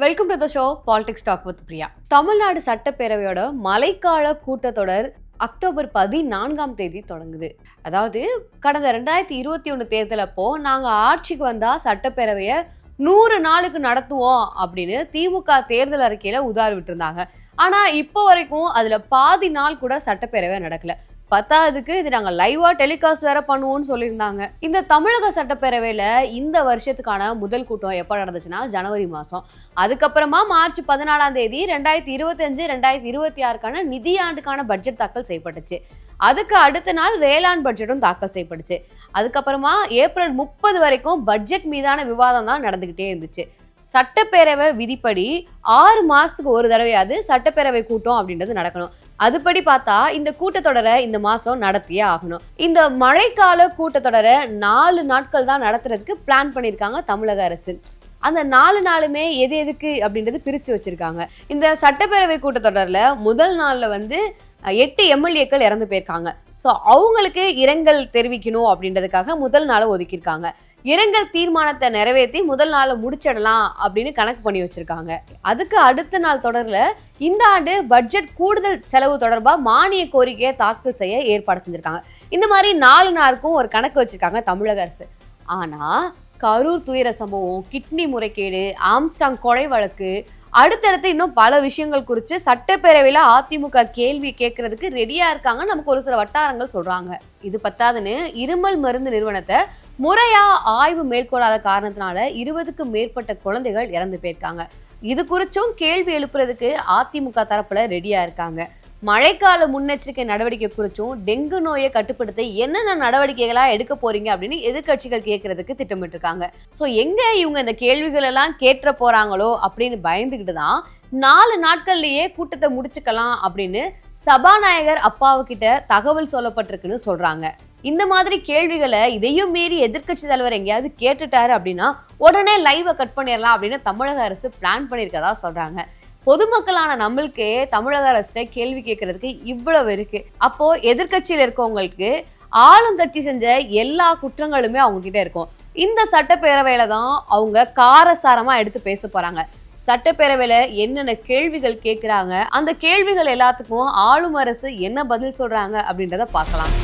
Welcome to the show politics talk with Priya Tamil Nadu சட்டப்பேரவையோட மழைக்கால கூட்டத்தொடர் October பதினான்காம் தேதி தொடங்குது. அதாவது கடந்த ரெண்டாயிரத்தி இருபத்தி ஒன்று தேர்தலப்போ நாங்கள் ஆட்சிக்கு வந்தால் சட்டப்பேரவையை நூறு நாளுக்கு நடத்துவோம் அப்படின்னு திமுக தேர்தல் அறிக்கையில் உதாரி விட்டுருந்தாங்க ஆனால் இப்போ வரைக்கும் அதில் பாதி நாள் கூட சட்டப்பேரவை நடக்கல. பத்தாவதுக்கு இது நாங்கள் லைவாக டெலிகாஸ்ட் வேற பண்ணுவோம்னு சொல்லியிருந்தாங்க. இந்த தமிழக சட்டப்பேரவையில் இந்த வருஷத்துக்கான முதல் கூட்டம் எப்போ நடந்துச்சுன்னா ஜனவரி மாதம் அதுக்கப்புறமா மார்ச் பதினாலாம் தேதி ரெண்டாயிரத்தி இருபத்தஞ்சு ரெண்டாயிரத்தி இருபத்தி ஆறுக்கான நிதியாண்டுக்கான பட்ஜெட் தாக்கல் செய்யப்பட்டுச்சு. அதுக்கு அடுத்த நாள் வேளாண் பட்ஜெட்டும் தாக்கல் செய்யப்பட்டுச்சு. அதுக்கப்புறமா ஏப்ரல் முப்பது வரைக்கும் பட்ஜெட் மீதான விவாதம் தான் நடந்துக்கிட்டே இருந்துச்சு. சட்டப்பேரவை விதிப்படி ஆறு மாசத்துக்கு ஒரு தடவையாவது சட்டப்பேரவை கூட்டம் அப்படின்றது நடக்கணும். அதுபடி பார்த்தா இந்த கூட்டத்தொடரை இந்த மாதம் நடத்தியே ஆகணும். இந்த மழைக்கால கூட்டத்தொடரை நாலு நாட்கள் தான் நடத்துறதுக்கு பிளான் பண்ணியிருக்காங்க தமிழக அரசு. அந்த நாலு நாளுமே எது எதுக்கு அப்படின்றது பிரித்து வச்சிருக்காங்க. இந்த சட்டப்பேரவை கூட்டத்தொடரில் முதல் நாளில் வந்து எட்டு எம்எல்ஏக்கள் இறந்து போயிருக்காங்க. ஸோ அவங்களுக்கு இரங்கல் தெரிவிக்கணும் அப்படின்றதுக்காக முதல் நாளை ஒதுக்கியிருக்காங்க. இரங்கல் தீர்மானத்தை நிறைவேற்றி முதல் நாளை முடிச்சிடலாம் அப்படின்னு கணக்கு பண்ணி வச்சிருக்காங்க. அதுக்கு அடுத்த நாள் தொடரில் இந்த ஆண்டு பட்ஜெட் கூடுதல் செலவு தொடர்பாக மானிய கோரிக்கையை தாக்கல் செய்ய ஏற்பாடு செஞ்சுருக்காங்க. இந்த மாதிரி நாலு நாளுக்கும் ஒரு கணக்கு வச்சிருக்காங்க தமிழக அரசு. ஆனால் கரூர் துயர சம்பவம் கிட்னி முறைகேடு ஆம்ஸ்டாங் கொலை வழக்கு அடுத்தடுத்து இன்னும் பல விஷயங்கள் குறித்து சட்டப்பேரவையில் அதிமுக கேள்வி கேட்கறதுக்கு ரெடியாக இருக்காங்க. நமக்கு ஒரு சில வட்டாரங்கள் சொல்கிறாங்க இது பத்தாதுன்னு இருமல் மருந்து நிறுவனத்தை முறையா ஆய்வு மேற்கொள்ளாத காரணத்தினால இருபதுக்கும் மேற்பட்ட குழந்தைகள் இறந்து போயிருக்காங்க. இது குறிச்சும் கேள்வி எழுப்புறதுக்கு அதிமுக தரப்புல ரெடியா இருக்காங்க. மழைக்கால முன்னெச்சரிக்கை நடவடிக்கை குறிச்சும் டெங்கு நோயை கட்டுப்படுத்த என்னென்ன நடவடிக்கைகளாக எடுக்க போறீங்க அப்படின்னு எதிர்க்கட்சிகள் கேட்கறதுக்கு திட்டமிட்டிருக்காங்க. ஸோ எங்க இவங்க இந்த கேள்விகள் எல்லாம் கேட்ட போறாங்களோ அப்படின்னு பயந்துகிட்டு தான் நாலு நாட்கள்லயே கூட்டத்தை முடிச்சுக்கலாம் அப்படின்னு சபாநாயகர் அப்பாவுக்கிட்ட தகவல் சொல்லப்பட்டிருக்குன்னு சொல்றாங்க. இந்த மாதிரி கேள்விகளை இதையும் மீறி எதிர்க்கட்சி தலைவர் எங்கேயாவது கேட்டுட்டாரு அப்படின்னா உடனே லைவை கட் பண்ணிடலாம் அப்படின்னு தமிழக அரசு பிளான் பண்ணியிருக்கதா சொல்றாங்க. பொதுமக்களான நம்மளுக்கே தமிழக அரசு கேள்வி கேட்கறதுக்கு இவ்வளவு இருக்கு. அப்போ எதிர்க்கட்சியில் இருக்கவங்களுக்கு ஆளுங்கட்சி செஞ்ச எல்லா குற்றங்களுமே அவங்க கிட்ட இருக்கும். இந்த சட்டப்பேரவையில தான் அவங்க காரசாரமா எடுத்து பேச போறாங்க. சட்டப்பேரவையில என்னென்ன கேள்விகள் கேட்குறாங்க அந்த கேள்விகள் எல்லாத்துக்கும் ஆளும் அரசு என்ன பதில் சொல்றாங்க அப்படின்றத பார்க்கலாம்.